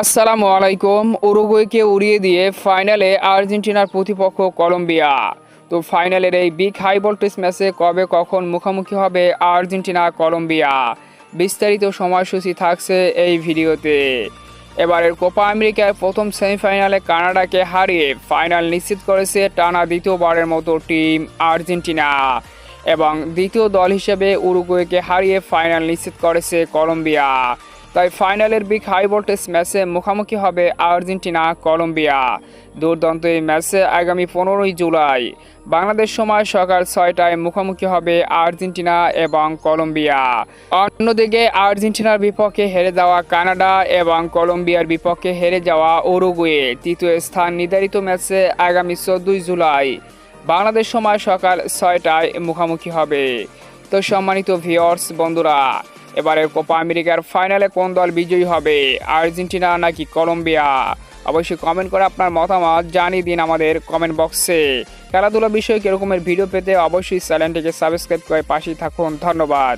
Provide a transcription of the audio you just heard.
আসসালামু আলাইকুম। উরুগুয়েকে উড়িয়ে দিয়ে ফাইনালে আর্জেন্টিনার প্রতিপক্ষ কলম্বিয়া। তো ফাইনালের এই বিগ হাই ভোল্টেজ ম্যাচে কবে কখন মুখোমুখি হবে আর্জেন্টিনা কলম্বিয়া? বিস্তারিত সময়সূচি থাকছে এই ভিডিওতে। এবারের কোপা আমেরিকার প্রথম সেমিফাইনালে কানাডাকে হারিয়ে ফাইনাল নিশ্চিত করেছে টানা দ্বিতীয়বারের মতো টিম আর্জেন্টিনা। এবং দ্বিতীয় দল হিসেবে উরুগুয়েকে হারিয়ে ফাইনাল নিশ্চিত করেছে কলম্বিয়া। তাই ফাইনালের বিগ হাই ভোল্টেজ ম্যাচে মুখোমুখি হবে আর্জেন্টিনা, কলম্বিয়া। দুর্দান্ত এই ম্যাচে আগামী পনেরোই জুলাই বাংলাদেশ সময় সকাল ছয়টায় মুখোমুখি হবে আর্জেন্টিনা এবং কলম্বিয়া। অন্যদিকে আর্জেন্টিনার বিপক্ষে হেরে যাওয়া কানাডা এবং কলম্বিয়ার বিপক্ষে হেরে যাওয়া ওরুগুয়ে তৃতীয় স্থান নির্ধারিত ম্যাচে আগামী চোদ্দই জুলাই বাংলাদেশ সময় সকাল ছয়টায় মুখোমুখি হবে। তো সম্মানিত ভিওর্স বন্ধুরা এবারের কোপা আমেরিকার ফাইনালে কোন দল বিজয়ী হবে? আর্জেন্টিনা নাকি কলম্বিয়া? অবশ্যই কমেন্ট করে আপনার মতামত জানিয়ে দিন আমাদের কমেন্ট বক্সে খেলাধুলা বিষয়ে কিরকমের ভিডিও পেতে অবশ্যই চ্যানেলটিকে সাবস্ক্রাইব করে পাশেই থাকুন। ধন্যবাদ।